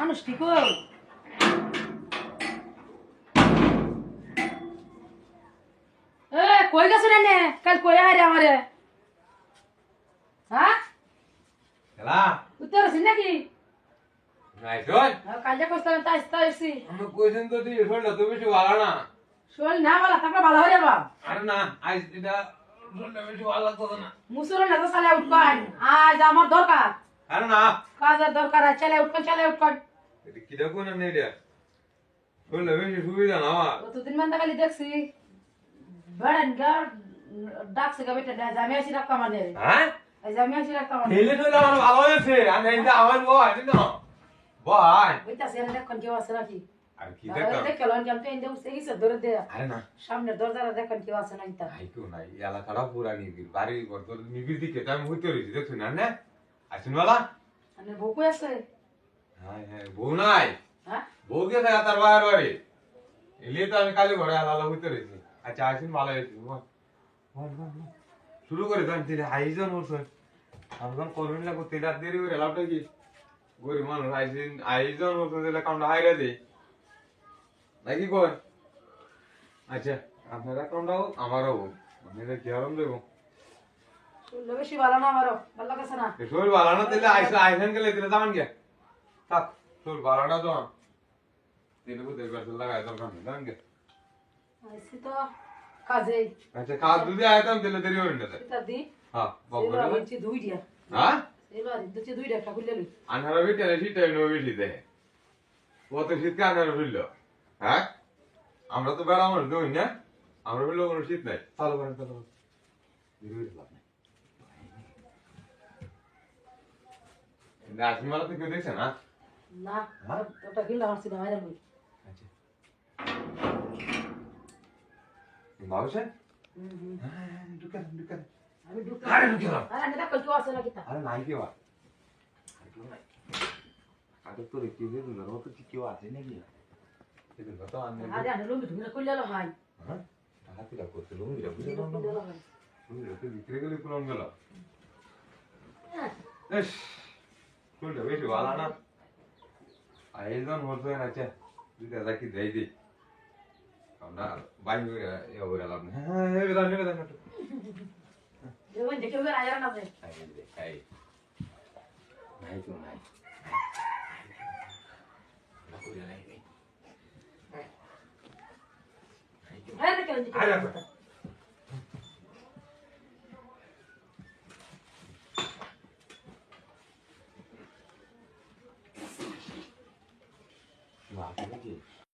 মানুষ ঠিক কই গেছ রে নে? কাল কই আরে আমারে? হ্যাঁ? খেলা? উত্তর আছিস নাকি? নাই শোন কাল তাই তাই আসছি আমি কইছেন তো তুই শোনটা তো বেশি ভালো না। শোল না বলা তারপরে ভালো হয়ে যাবা। আরে না আজ এটা বেশি ভালো লাগতো না। মুসুর না তো চালে উঠবান আজ আমার দরকার। আরে না। কাজের দরকার আছে চালে উঠবান চালে উঠবান এটা কি দেখো না এটা শোনটা বেশি সুবিধা না আমার। দুদিন খালি দেখছি। বেড়ান গা ডাকছে গা বেটা? জামি আসি রাখতাম মানে হ্যাঁ? জামি আসি রাখতাম মানে খেলে তো আমার ভালো হয়েছে। আমি এটা আমার বয় না বয় ওইটাছে এনে দেখুন কেউ আছে নাকি? আর কি দেখে লোন কেমন ধরে দে। আরে না। দরজাটা দেখুন কেউ আছে নাকি তা নাই কেউ নাই এই এলাকাটা পুরা নিবিড় বাড়ি ঘর নিবিড় দিকে আমি হইতে রয়েছি দেখছ না না? আসুন বলা বকু আছে? হ্যাঁ হ্যাঁ বউ নাই? হ্যাঁ? বউ কে থাকে তার বাইরে বাড়ি। এলিয়ে তো আমি কালি ঘরে আলাদা হইতে রয়েছি আচ্ছা আসুন ভালো হয়েছে। শুরু করে দেন তিনি আইজন বলছেন আমগান করবেন না করতে রাত দেরি করে লাভটা কি? গরিব মানুষ আইসিন আইজন বলছেন দিলে কামটা হাইরে দেই নাকি কয়? আচ্ছা আপনার অ্যাকাউন্টটা হোক আমারও হোক। আপনাদের কি আরাম দেবো? বেশি ভালো না আমারও ভালো লাগছে না। শরীর ভালো না আইসা আইসেন গেলে দিলে যাবেন গে থাক শরীর ভালো না তো দিলে বুঝতে পারছেন লাগাই দরকার নেই তো কাজে আচ্ছা যদি আইতাম দিলে দেরি হবে না দি। হ্যাঁ বাবু দুই দিয়া হ্যাঁ? দুই বিটে নো বেশি দেয়। কত শীতকে ফিরল হ্যাঁ? আমরা তো বেড়া মানুষ দেখুন না? আমরা ফিরলেও কোনো শীত নাই। চালু করেন চালু রাজমালা তো কেউ দেখছে না? না? ওটা কিনলে আমার সিনেমা বই আচ্ছা। হ্যাঁ ঢুকেন ঢুকেন। আমি ঢুকলাম। আরে ঢুকলাম আরে আমি দেখো কেউ আছে নাকি তা? আরে নাই কেউ আর। আর আগে তো রেখে দিয়ে দিল ও তো কেউ আছে নাকি? সেদিন তো আনলে আরে আনে লুঙ্গি খুললে এলো ভাই। হ্যাঁ? টাকা তিলা করতে? বুঝে না তো বিক্রি গেলে পুরন গেল। হ্যাঁ, এস কোনটা বেশি ভালো না আয়োজন হচ্ছে না আচ্ছা দুইটা দেখি দেই দিই আমরা বাইক এ ওরা লাভ নেই হ্যাঁ হেবে দাও